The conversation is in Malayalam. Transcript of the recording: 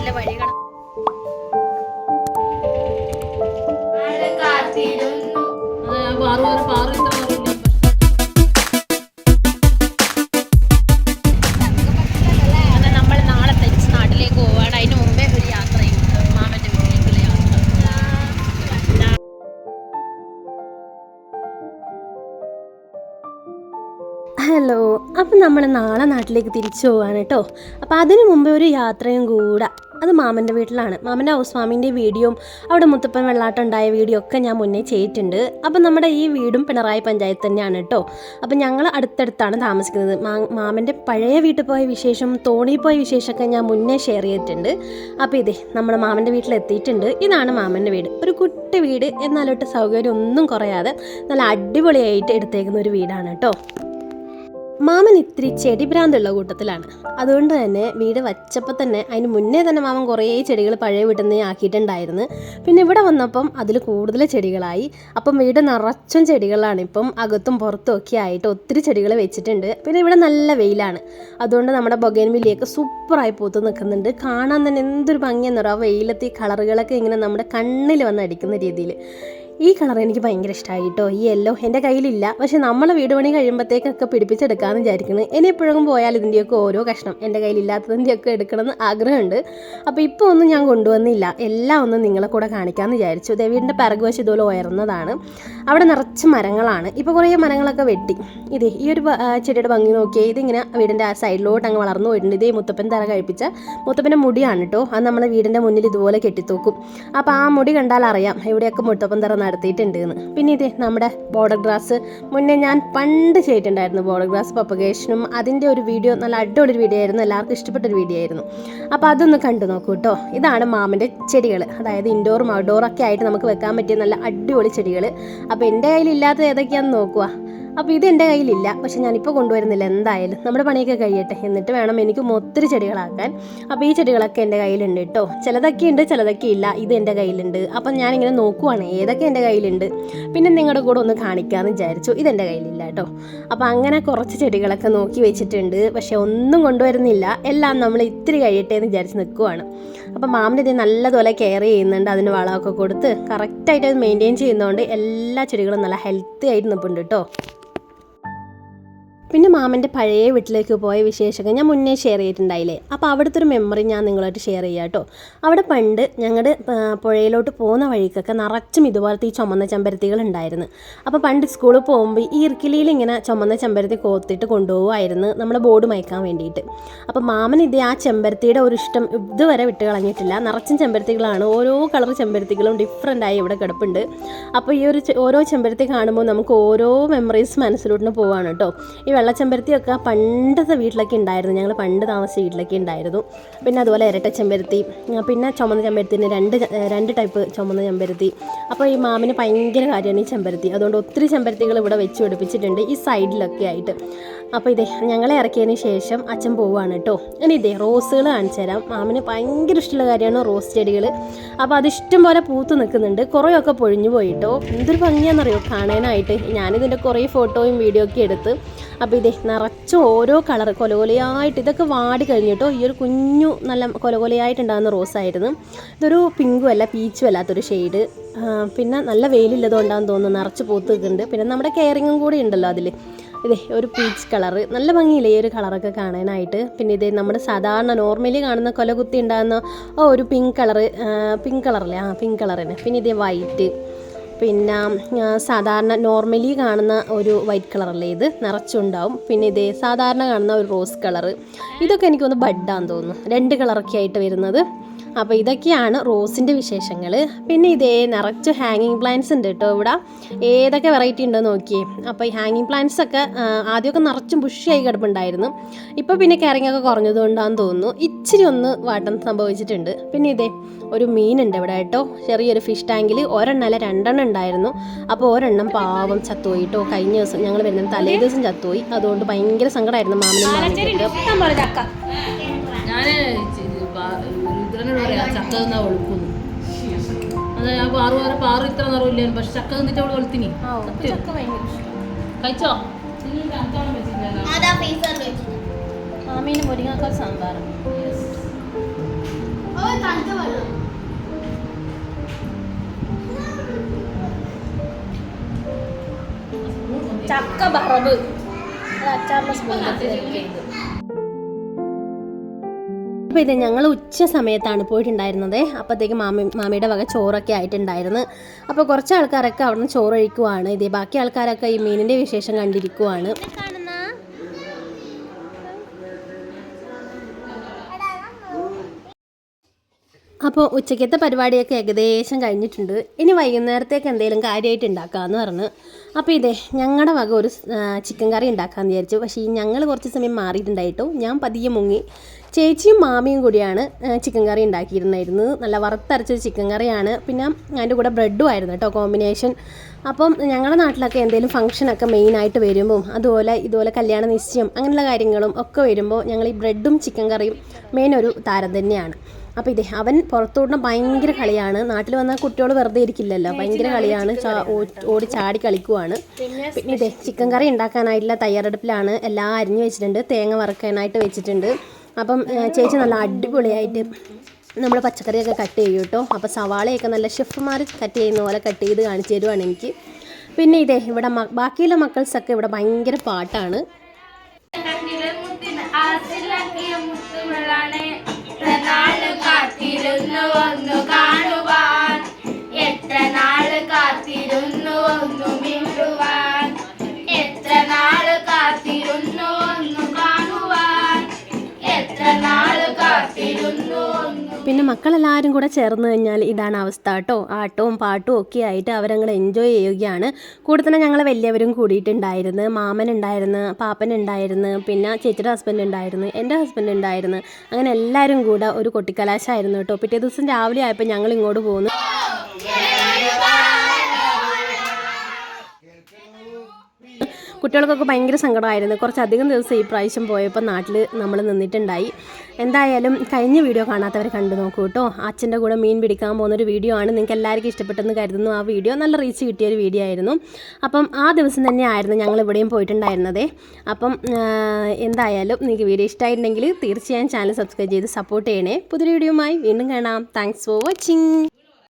le voy. നമ്മൾ നാളെ നാട്ടിലേക്ക് തിരിച്ചു പോകാൻ കേട്ടോ. അപ്പോൾ അതിനു മുമ്പേ ഒരു യാത്രയും കൂടെ. അത് മാമന്റെ വീട്ടിലാണ്. മാമന്റെ ഹൗസ് ഫാമിന്റെ വീഡിയോയും അവിടെ മുത്തപ്പൻ വെള്ളാട്ടം ഉണ്ടായ വീഡിയോ ഒക്കെ ഞാൻ മുന്നേ ചെയ്തിട്ടുണ്ട്. അപ്പോൾ നമ്മുടെ ഈ വീടും പിണറായി പഞ്ചായത്ത് തന്നെയാണ് കേട്ടോ. അപ്പം ഞങ്ങൾ അടുത്തടുത്താണ് താമസിക്കുന്നത്. മാ മാമന്റെ പഴയ വീട്ടിൽ പോയ വിശേഷം തോണിയിൽ പോയ വിശേഷമൊക്കെ ഞാൻ മുന്നേ ഷെയർ ചെയ്തിട്ടുണ്ട്. അപ്പോൾ ഇതേ നമ്മുടെ മാമന്റെ വീട്ടിലെത്തിയിട്ടുണ്ട് ഇതാണ് മാമന്റെ വീട്. ഒരു കുട്ടി വീട്. എന്നാലോട്ട് സൗകര്യം ഒന്നും കുറയാതെ നല്ല അടിപൊളിയായിട്ട് എടുത്തേക്കുന്ന ഒരു വീടാണ് കേട്ടോ. മാമൻ ഇത്തിരി ചെടി ഭ്രാന്തുള്ള കൂട്ടത്തിലാണ്. അതുകൊണ്ട് തന്നെ വീട് വച്ചപ്പോൾ തന്നെ അതിന് മുന്നേ തന്നെ മാമൻ കുറേ ചെടികൾ പഴയ വീട്ടിൽ നിന്ന് ആക്കിയിട്ടുണ്ടായിരുന്നു. പിന്നെ ഇവിടെ വന്നപ്പം അതിൽ കൂടുതൽ ചെടികളായി. അപ്പം വീട് നിറച്ചും ചെടികളാണ്. ഇപ്പം അകത്തും പുറത്തും ഒക്കെ ആയിട്ട് ഒത്തിരി ചെടികൾ വെച്ചിട്ടുണ്ട്. പിന്നെ ഇവിടെ നല്ല വെയിലാണ്. അതുകൊണ്ട് നമ്മുടെ ബൊഗൈൻ വില്ലിയൊക്കെ സൂപ്പറായി പൂത്ത് നിൽക്കുന്നുണ്ട്. കാണാൻ തന്നെ എന്തൊരു ഭംഗിയെന്നറിയോ ആ വെയിലത്ത് കളറുകളൊക്കെ ഇങ്ങനെ നമ്മുടെ കണ്ണിൽ വന്ന് അടിക്കുന്ന രീതിയിൽ. ഈ കളർ എനിക്ക് ഭയങ്കര ഇഷ്ടമായി കേട്ടോ ഈ യെല്ലോ എന്റെ കയ്യിലില്ല. പക്ഷെ നമ്മളെ വീട് പണി കഴിയുമ്പോഴത്തേക്കൊക്കെ പിടിപ്പിച്ചെടുക്കാമെന്ന് വിചാരിക്കുന്നത് ഇനി എപ്പോഴും പോയാൽ ഇതിന്റെയൊക്കെ ഓരോ കഷ്ണം. എന്റെ കയ്യിലില്ലാത്തതിന്റെയൊക്കെ എടുക്കണമെന്ന് ആഗ്രഹമുണ്ട്. അപ്പോൾ ഇപ്പോൾ ഒന്നും ഞാൻ കൊണ്ടുവന്നില്ല. എല്ലാം ഒന്നും നിങ്ങളെ കൂടെ കാണിക്കാമെന്ന് വിചാരിച്ചു. ദേവീടിന്റെ പിറകു വശം ഇതുപോലെ ഉയർന്നതാണ്. അവിടെ നിറച്ച് മരങ്ങളാണ്. ഇപ്പോൾ കുറേ മരങ്ങളൊക്കെ വെട്ടി. ഇതേ ഈ ഒരു ചെടിയുടെ ഭംഗി നോക്കിയേ. ഇതിങ്ങനെ വീടിന്റെ ആ സൈഡിലോട്ട് അങ്ങ് വളർന്നു പോയിട്ടുണ്ട്. ഇതേ മുത്തപ്പൻ തറ കഴിപ്പിച്ച മുത്തപ്പന്റെ മുടിയാണ് കേട്ടോ അത് നമ്മളെ വീടിന്റെ മുന്നിൽ ഇതുപോലെ കെട്ടിത്തൂക്കും. അപ്പോൾ ആ മുടി കണ്ടാൽ അറിയാം എവിടെയൊക്കെ മുത്തപ്പൻ തറ നടത്തിയിട്ടുണ്ട് എന്ന് പിന്നെ ഇത് നമ്മുടെ ബോർഡർ ഗ്രാസ് മുന്നേ ഞാൻ പണ്ട് ചെയ്തിട്ടുണ്ടായിരുന്നു ബോർഡർ ഗ്രാസ് പപ്പഗേഷനും അതിന്റെ ഒരു വീഡിയോ നല്ല അടിപൊളി വീഡിയോ ആയിരുന്നു. എല്ലാവർക്കും ഇഷ്ടപ്പെട്ട ഒരു വീഡിയോ ആയിരുന്നു. അപ്പോൾ അതൊന്ന് കണ്ടു നോക്കൂ കേട്ടോ. ഇതാണ് മാമിന്റെ ചെടികൾ അതായത് ഇൻഡോറും ഔട്ട്ഡോറും ഒക്കെ ആയിട്ട് നമുക്ക് വെക്കാൻ പറ്റിയ നല്ല അടിപൊളി ചെടികൾ അപ്പോൾ എന്റെ ഇല്ലാത്ത ഏതൊക്കെയാണെന്ന് നോക്കുക അപ്പോൾ ഇത് എന്റെ കയ്യിലില്ല. പക്ഷെ ഞാനിപ്പോൾ കൊണ്ടുവരുന്നില്ല. എന്തായാലും നമ്മുടെ പണിയൊക്കെ കഴിയട്ടെ. എന്നിട്ട് വേണം എനിക്ക് ഒത്തിരി ചെടികളാക്കാൻ. അപ്പോൾ ഈ ചെടികളൊക്കെ എന്റെ കയ്യിലുണ്ട് കേട്ടോ. ചിലതൊക്കെ ഉണ്ട് ചിലതൊക്കെ ഇല്ല. ഇത് എന്റെ കയ്യിലുണ്ട്. അപ്പം ഞാനിങ്ങനെ നോക്കുവാണ്. ഏതൊക്കെ എന്റെ കയ്യിലുണ്ട്? പിന്നെ നിങ്ങളുടെ കൂടെ ഒന്ന് കാണിക്കാമെന്ന് വിചാരിച്ചു. ഇതെന്റെ കയ്യിലില്ല കേട്ടോ. അപ്പോൾ അങ്ങനെ കുറച്ച് ചെടികളൊക്കെ നോക്കി വെച്ചിട്ടുണ്ട്. പക്ഷെ ഒന്നും കൊണ്ടുവരുന്നില്ല. എല്ലാം നമ്മൾ ഇത്തിരി കഴിയട്ടെ എന്ന് വിചാരിച്ച് നിൽക്കുവാണ് അപ്പോൾ മാമിന് ഇത് നല്ലതുപോലെ കെയർ ചെയ്യുന്നുണ്ട്. അതിന് വളമൊക്കെ കൊടുത്ത് കറക്റ്റായിട്ട് അത് മെയിന്റെയിൻ ചെയ്യുന്നതുകൊണ്ട് എല്ലാ ചെടികളും നല്ല ഹെൽത്തി ആയിട്ട് നിൽപ്പുണ്ട് കേട്ടോ. പിന്നെ മാമന്റെ പഴയ വീട്ടിലേക്ക് പോയ വിശേഷങ്ങൾ ഞാൻ മുന്നേ ഷെയർ ചെയ്തിട്ടുണ്ടായില്ലേ? അപ്പോൾ അവിടുത്തെ ഒരു മെമ്മറി ഞാൻ നിങ്ങളായിട്ട് ഷെയർ ചെയ്യാം കേട്ടോ. അവിടെ പണ്ട് ഞങ്ങളുടെ പുഴയിലോട്ട് പോകുന്ന വഴിക്കൊക്കെ നിറച്ചും ഇതുപോലത്തെ ഈ ചുമന്ന ചെമ്പരത്തികൾ ഉണ്ടായിരുന്നു. അപ്പോൾ പണ്ട് സ്കൂളിൽ പോകുമ്പോൾ ഈ ഇർക്കിലിയിൽ ഇങ്ങനെ ചുമന്ന ചെമ്പരത്തി കോത്തിട്ട് കൊണ്ടുപോകുമായിരുന്നു നമ്മൾ ബോർഡ് മയക്കാൻ വേണ്ടിയിട്ട്. അപ്പോൾ മാമൻ ഇത് ആ ചെമ്പരത്തിയുടെ ഒരു ഇഷ്ടം ഇതുവരെ വിട്ട് കളഞ്ഞിട്ടില്ല. നിറച്ചും ചെമ്പരത്തികളാണ്. ഓരോ കളർ ചെമ്പരത്തികളും ഡിഫറെന്റ് ആയി ഇവിടെ കിടപ്പുണ്ട്. അപ്പോൾ ഈ ഒരു ഓരോ ചെമ്പരത്തി കാണുമ്പോൾ നമുക്ക് ഓരോ മെമ്മറീസ് മനസ്സിലോട്ട് പോവാണ് കേട്ടോ. ഈ വെള്ളച്ചെമ്പരത്തിയൊക്കെ പണ്ടത്തെ വീട്ടിലൊക്കെ ഉണ്ടായിരുന്നു. ഞങ്ങൾ പണ്ട് താമസിച്ച വീട്ടിലൊക്കെ ഉണ്ടായിരുന്നു. പിന്നെ അതുപോലെ ഇരട്ട ചെമ്പരത്തി പിന്നെ ചുമന്ന ചെമ്പരത്തിന് രണ്ട് രണ്ട് ടൈപ്പ് ചുമന്ന ചെമ്പരത്തി. അപ്പോൾ ഈ മാമിന് ഭയങ്കര കാര്യമാണ് ഈ ചെമ്പരത്തി. അതുകൊണ്ട് ഒത്തിരി ചെമ്പരത്തികൾ ഇവിടെ വെച്ച് പിടിപ്പിച്ചിട്ടുണ്ട് ഈ സൈഡിലൊക്കെ ആയിട്ട്. അപ്പോൾ ഇതേ ഞങ്ങളെ ഇറക്കിയതിന് ശേഷം അച്ഛൻ പോവുകയാണ് കേട്ടോ ഇനി ഇതേ റോസുകൾ കാണിച്ചു തരാം. മാമിന് ഭയങ്കര ഇഷ്ടമുള്ള കാര്യമാണ് റോസ് ചെടികൾ അപ്പോൾ അത് പോലെ പൂത്ത് നിൽക്കുന്നുണ്ട്. കുറേയൊക്കെ പൊഴിഞ്ഞു പോയിട്ടോ എന്തൊരു ഭംഗിയാണെന്നറിയോ? കാണാനായിട്ട്. ഞാനിതിന്റെ കുറേ ഫോട്ടോയും വീഡിയോ ഒക്കെ എടുത്ത്. അപ്പോൾ ഇതേ നിറച്ച് ഓരോ കളർ കൊലകൊലയായിട്ട് ഇതൊക്കെ വാടി കഴിഞ്ഞിട്ടോ ഈ ഒരു കുഞ്ഞു നല്ല കൊലകൊലയായിട്ടുണ്ടാകുന്ന റോസായിരുന്നു. ഇതൊരു പിങ്കും അല്ല പീച്ചും അല്ലാത്തൊരു ഷെയ്ഡ്. പിന്നെ നല്ല വെയിലില്ലതുകൊണ്ടാന്ന് തോന്നുന്നു നിറച്ച് പൂത്ത് നിൽക്കുന്നുണ്ട് പിന്നെ നമ്മുടെ കെയറിങ്ങും കൂടി ഉണ്ടല്ലോ അതിൽ ഇതേ ഒരു പീച്ച് കളറ്. നല്ല ഭംഗിയില്ലേ ഈ ഒരു കളറൊക്കെ കാണാനായിട്ട്. പിന്നെ ഇതേ നമ്മുടെ സാധാരണ നോർമലി കാണുന്ന കൊലകുത്തി ഉണ്ടാകുന്ന ഒരു പിങ്ക് കളറ് പിങ്ക് കളറല്ലേ? ആ പിങ്ക് കളർ തന്നെ പിന്നെ ഇതേ വൈറ്റ്. പിന്നെ സാധാരണ നോർമലി കാണുന്ന ഒരു വൈറ്റ് കളറല്ലേ ഇത്? നിറച്ചുണ്ടാവും. പിന്നെ ഇതേ സാധാരണ കാണുന്ന ഒരു റോസ് കളറ് ഇതൊക്കെ എനിക്കൊന്ന് ബഡാന്ന് തോന്നുന്നു. രണ്ട് കളറൊക്കെ ആയിട്ട് വരുന്നത്. അപ്പോൾ ഇതൊക്കെയാണ് റോസിന്റെ വിശേഷങ്ങൾ പിന്നെ ഇതേ നിറച്ച് ഹാങ്ങിങ് പ്ലാന്റ്സ് ഉണ്ട് കേട്ടോ ഇവിടെ. ഏതൊക്കെ വെറൈറ്റി ഉണ്ടോ നോക്കിയേ. അപ്പോൾ ഈ ഹാങ്ങിങ് പ്ലാന്റ്സ് ഒക്കെ ആദ്യമൊക്കെ നിറച്ചും ബുഷിയായി കിടപ്പുണ്ടായിരുന്നു. ഇപ്പോൾ പിന്നെ കയറിങ് ഒക്കെ കുറഞ്ഞതുകൊണ്ടാന്ന് തോന്നുന്നു. ഇച്ചിരി ഒന്ന് വാട്ടം സംഭവിച്ചിട്ടുണ്ട്. പിന്നെ ഇതേ ഒരു മീനുണ്ട് ഇവിടെ കേട്ടോ. ചെറിയൊരു ഫിഷ് ടാങ്കിൽ ഒരെണ്ണം അല്ല രണ്ടെണ്ണം ഉണ്ടായിരുന്നു. അപ്പോൾ ഒരെണ്ണം പാവം ചത്തുപോയി കേട്ടോ കഴിഞ്ഞ ദിവസം ഞങ്ങൾ വരുന്ന തലേ ദിവസം ചത്തുപോയി. അതുകൊണ്ട് ഭയങ്കര സങ്കടമായിരുന്നു മാമനും മാമിക്കൊക്കെ ചേട്ടനോട് പറയാം ചക്ക തിന്നാ ഒഴുക്കുന്നു അത് ഞാൻ പാറു പറയാം പാറു ഇത്ര നിറവില്ലായിരുന്നു പക്ഷെ ചക്ക തിന്നിട്ട് അവൾ വെളുത്തിനി. കഴിച്ചോ? മാമീന് മുരിങ്ങക്കാൽ സാമ്പാർ. ചക്ക ബറബ് അത് അച്ചാറിന്റെ സ്കൂളിൽ അപ്പോൾ ഇത് ഞങ്ങൾ ഉച്ച സമയത്താണ് പോയിട്ടുണ്ടായിരുന്നത്. അപ്പോഴത്തേക്ക് മാമി മാമിയുടെ വക ചോറൊക്കെ ആയിട്ടുണ്ടായിരുന്നു. അപ്പോൾ കുറച്ച് ആൾക്കാരൊക്കെ അവിടുന്ന് ചോറ് കഴിക്കുവാണ് ഇതേ ബാക്കി ആൾക്കാരൊക്കെ ഈ മീനിന്റെ വിശേഷം കണ്ടിരിക്കുവാണ്. അപ്പോൾ ഉച്ചയ്ക്കത്തെ പരിപാടിയൊക്കെ ഏകദേശം കഴിഞ്ഞിട്ടുണ്ട്. ഇനി വൈകുന്നേരത്തേക്ക് എന്തെങ്കിലും കാര്യമായിട്ട് ഉണ്ടാക്കാമെന്ന് പറഞ്ഞു. അപ്പോൾ ഇതേ ഞങ്ങളുടെ വക ഒരു ചിക്കൻ കറി ഉണ്ടാക്കാമെന്ന് വിചാരിച്ചു. പക്ഷേ ഞങ്ങൾ കുറച്ച് സമയം മാറിയിട്ടുണ്ടായിട്ടു. ഞാൻ പതിയെ മുങ്ങി. ചേച്ചിയും മാമിയും കൂടിയാണ് ചിക്കൻ കറി ഉണ്ടാക്കിയിരുന്നായിരുന്നു നല്ല വറുത്തരച്ചൊരു ചിക്കൻ കറിയാണ്. പിന്നെ അതിന്റെ കൂടെ ബ്രെഡും ആയിരുന്നു കേട്ടോ കോമ്പിനേഷൻ. അപ്പം ഞങ്ങളുടെ നാട്ടിലൊക്കെ എന്തെങ്കിലും ഫംഗ്ഷനൊക്കെ മെയിനായിട്ട് വരുമ്പോൾ അതുപോലെ ഇതുപോലെ കല്യാണ നിശ്ചയം അങ്ങനെയുള്ള കാര്യങ്ങളും ഒക്കെ വരുമ്പോൾ ഞങ്ങൾ ഈ ബ്രെഡും ചിക്കൻ കറിയും മെയിൻ ഒരു താരം തന്നെയാണ്. അപ്പോൾ ഇതേ അവൻ പുറത്തോടുന്ന ഭയങ്കര കളിയാണ്. നാട്ടിൽ വന്നാൽ കുട്ടികൾ വെറുതെ ഇരിക്കില്ലല്ലോ. ഭയങ്കര കളിയാണ്. ഓടി ചാടി കളിക്കുവാണ്. പിന്നെ ഇതേ ചിക്കൻ കറി ഉണ്ടാക്കാനായിട്ടുള്ള തയ്യാറെടുപ്പിലാണ് എല്ലാം അരിഞ്ഞു വെച്ചിട്ടുണ്ട്. തേങ്ങ വറക്കാനായിട്ട് വെച്ചിട്ടുണ്ട്. അപ്പം ചേച്ചി നല്ല അടിപൊളിയായിട്ട് നമ്മൾ പച്ചക്കറിയൊക്കെ കട്ട് ചെയ്യും കേട്ടോ. അപ്പം സവാളയൊക്കെ നല്ല ഷെഫ്മാർ കട്ട് ചെയ്യുന്ന പോലെ കട്ട് ചെയ്ത് കാണിച്ചു തരുവാണ് എനിക്ക്. പിന്നെ ഇതേ ഇവിടെ ബാക്കിയുള്ള മക്കൾസൊക്കെ ഇവിടെ ഭയങ്കര പാട്ടാണ്. കാത്തിരുന്നു ഒന്ന് കാണുവാൻ. എത്ര നാൾ കാത്തിരുന്നു ഒന്നു മിണ്ടുവാൻ. എത്ര നാൾ കാത്തിരുന്നു ഒന്നു കാണുവാൻ. എത്ര നാൾ കാത്തിരുന്നു പിന്നെ മക്കളെല്ലാവരും കൂടെ ചേർന്ന് കഴിഞ്ഞാൽ ഇതാണ് അവസ്ഥ കേട്ടോ. ആട്ടവും പാട്ടും ഒക്കെ ആയിട്ട് അവരങ്ങനെ എൻജോയ് ചെയ്യുകയാണ്. കൂടെ തന്നെ ഞങ്ങൾ വലിയവരും കൂടിയിട്ടുണ്ടായിരുന്നു. മാമൻ ഉണ്ടായിരുന്നു പാപ്പൻ ഉണ്ടായിരുന്നു പിന്നെ ചേച്ചിയുടെ ഹസ്ബൻഡ് ഉണ്ടായിരുന്നു എന്റെ ഹസ്ബൻഡ് ഉണ്ടായിരുന്നു. അങ്ങനെ എല്ലാവരും കൂടെ ഒരു കൊട്ടിക്കലാശമായിരുന്നു കേട്ടോ. പിറ്റേ ദിവസം രാവിലെ ആയപ്പോൾ ഞങ്ങൾ ഇങ്ങോട്ട് പോകുന്നു കുട്ടികൾക്കൊക്കെ ഭയങ്കര സങ്കടമായിരുന്നു. കുറച്ചധികം ദിവസം ഈ പ്രാവശ്യം പോയപ്പോൾ നാട്ടിൽ നമ്മൾ നിന്നിട്ടുണ്ടായി. എന്തായാലും കഴിഞ്ഞ വീഡിയോ കാണാത്തവർ കണ്ടു നോക്കൂ കേട്ടോ. അച്ഛന്റെ കൂടെ മീൻ പിടിക്കാൻ പോകുന്നൊരു വീഡിയോ ആണ്. നിങ്ങൾക്ക് എല്ലാവർക്കും ഇഷ്ടപ്പെട്ടെന്ന് കരുതുന്നു. ആ വീഡിയോ നല്ല റീച്ച് കിട്ടിയ ഒരു വീഡിയോ ആയിരുന്നു. അപ്പം ആ ദിവസം തന്നെ ആയിരുന്നു ഞങ്ങൾ ഇവിടെയും പോയിട്ടുണ്ടായിരുന്നത്. അപ്പം എന്തായാലും നിങ്ങൾക്ക് വീഡിയോ ഇഷ്ടമായിട്ടുണ്ടെങ്കിൽ തീർച്ചയായും ചാനൽ സബ്സ്ക്രൈബ് ചെയ്ത് സപ്പോർട്ട് ചെയ്യണേ. പുതിയ വീഡിയോയുമായി വീണ്ടും കാണാം. Thanks for watching